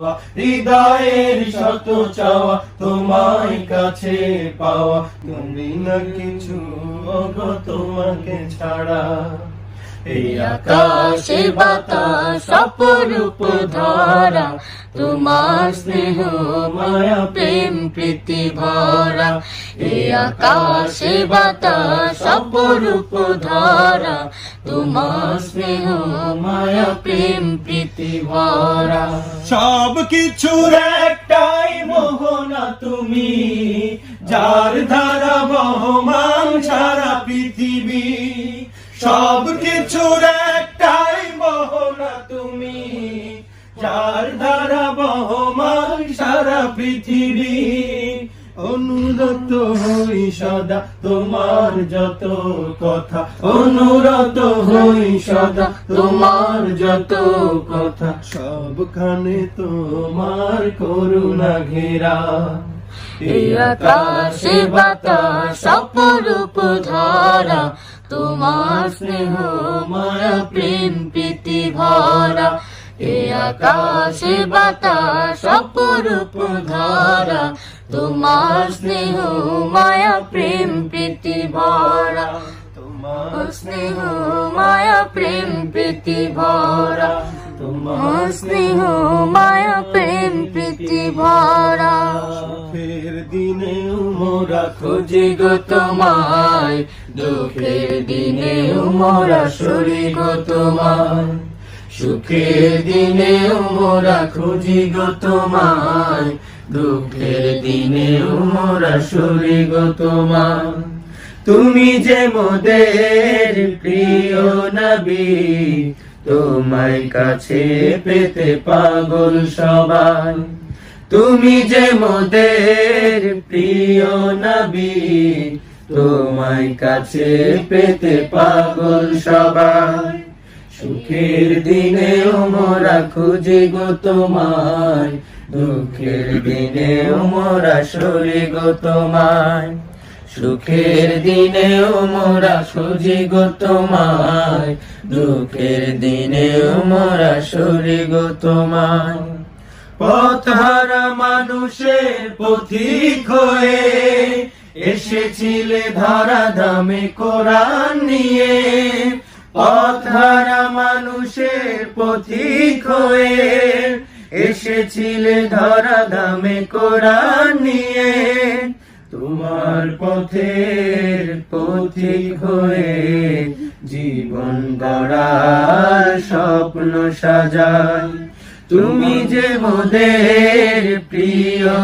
হৃদয়ের শত চাওয়া তোমায় কাছে পাওয়া। তুমি না কিছু ওগো তোমাকে ছাড়া। এই আকাশে বাতাস অপরূপ ধরা তোমার স্নেহ, মায়া, প্রেম, প্রীতি ভরা। এই আকাশে বাতাস, অপরূপ ধরা। তোমার স্নেহ, মায়া, প্রেম, প্রীতি ভরা। সব কিছুর একটাই মোহনা তুমি, যার ধারা বহমান সারা পৃথিবী। সব কিছুর একটাই পৃথিবী, অনুরত হই সদা। তোমার যত কথা, অনুরত হই সদা। তোমার যত কথা, সবখানে তোমার করুণা ঘেরা। এই আকাশে বাতাস অপরূপ ধরা। তোমার স্নেহ, মায়া, প্রেম, প্রীতি ভরা। আকাশে বাতাস, অপরূপ ধরা। তোমার স্নেহ, মায়া, প্রেম, প্রীতি ভরা। তোমার স্নেহ, মায়া, প্রেম, প্রীতি ভরা। তোমার স্নেহ, মায়া, প্রেম, প্রীতি ভরা। সুখের দিনে মোরা খুঁজি গো তোমায়। দুঃখের দিনে মোরা সরি গো তোমায়। সুখের দিনে মোরা খুঁজি গো তোমায়। দুঃখের দিনে মোরা সরি গো তোমায়। তুমি যে মোদের প্রিয় নবী, তোমায় কাছে পেতে পাগল সবাই। তুমি যে মোদের প্রিয় নবী, তোমায় কাছে পেতে পাগল সবাই। সুখের দিনে মোরা খুঁজি গো তোমায়। দুঃখের দিনে মোরা সরি গো তোমায়। সুখের দিনে মোরা খুঁজি গো তোমায়। দুঃখের দিনে মোরা সরি গো তোমায়। পথহারা মানুষের পথিক হয়ে এসেছিলে ধরা ধামে কোরআন নিয়ে। পথহারা মানুষের পথিক হয়ে এসেছিলে ধরা দামে কোরআন নিয়ে। তোমার পথের পথিক হয়ে জীবন গড়ার স্বপ্ন সাজায়। তুমি যে মোদের প্রিয়